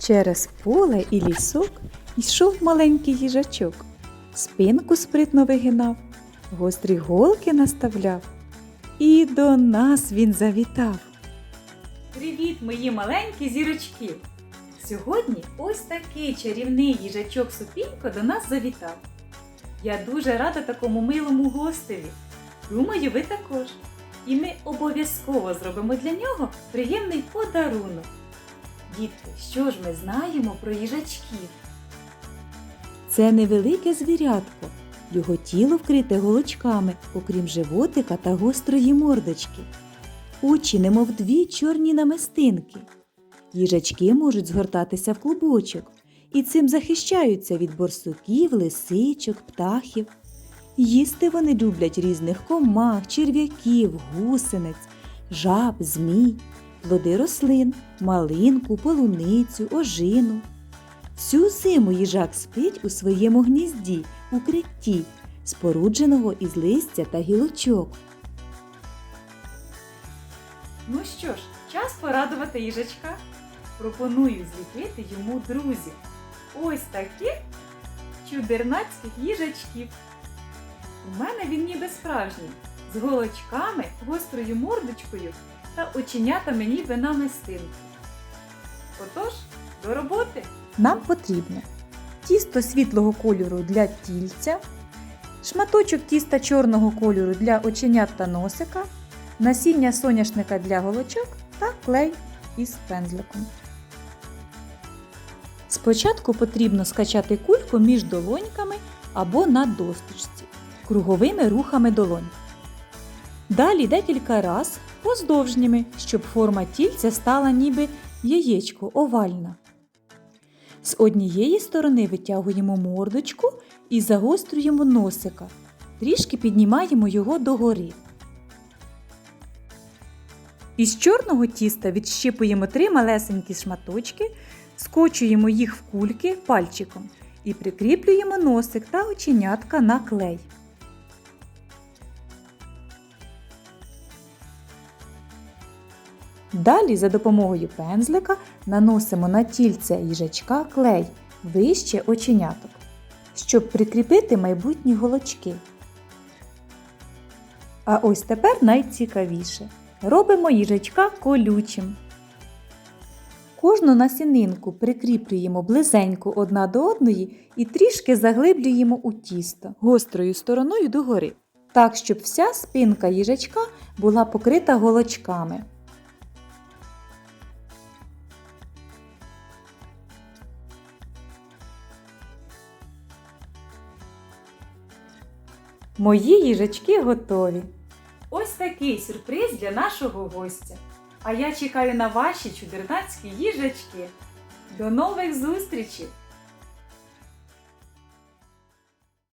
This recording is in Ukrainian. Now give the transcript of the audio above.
Через поле і лісок йшов маленький їжачок, спинку спритно вигинав, гострі голки наставляв, і до нас він завітав. Привіт, мої маленькі зірочки! Сьогодні ось такий чарівний їжачок Супінько до нас завітав. Я дуже рада такому милому гостеві. Думаю, ви також. І ми обов'язково зробимо для нього приємний подарунок. Дітки, що ж ми знаємо про їжачків? Це невелике звірятко. Його тіло вкрите голочками, окрім животика та гострої мордочки. Очі, немов дві чорні намистинки. Їжачки можуть згортатися в клубочок і цим захищаються від борсуків, лисичок, птахів. Їсти вони люблять різних комах, черв'яків, гусениць, жаб, змій, плоди рослин, малинку, полуницю, ожину. Всю зиму їжак спить у своєму гнізді, укритті, спорудженого із листя та гілочок. Ну що ж, час порадувати їжачка. Пропоную зліпити йому друзів. Ось таких чудернацьких їжачків. У мене він ніби справжній, з голочками, гострою мордочкою та оченятами ніби намистинки. Отож, до роботи! Нам потрібно тісто світлого кольору для тільця, шматочок тіста чорного кольору для оченят та носика, насіння соняшника для голочок та клей із пензликом. Спочатку потрібно скачати кульку між долоньками або на досточці круговими рухами долонь. Далі декілька раз поздовжніми, щоб форма тільця стала ніби яєчко овальна. З однієї сторони витягуємо мордочку і загострюємо носика. Трішки піднімаємо його догори. Із чорного тіста відщипуємо три малесенькі шматочки, скочуємо їх в кульки пальчиком і прикріплюємо носик та оченятка на клей. Далі за допомогою пензлика наносимо на тільце їжачка клей вище оченяток, щоб прикріпити майбутні голочки. А ось тепер найцікавіше. Робимо їжачка колючим. Кожну насінинку прикріплюємо близенько одна до одної і трішки заглиблюємо у тісто гострою стороною догори, так щоб вся спинка їжачка була покрита голочками. Мої їжачки готові. Ось такий сюрприз для нашого гостя. А я чекаю на ваші чудернацькі їжачки. До нових зустрічей!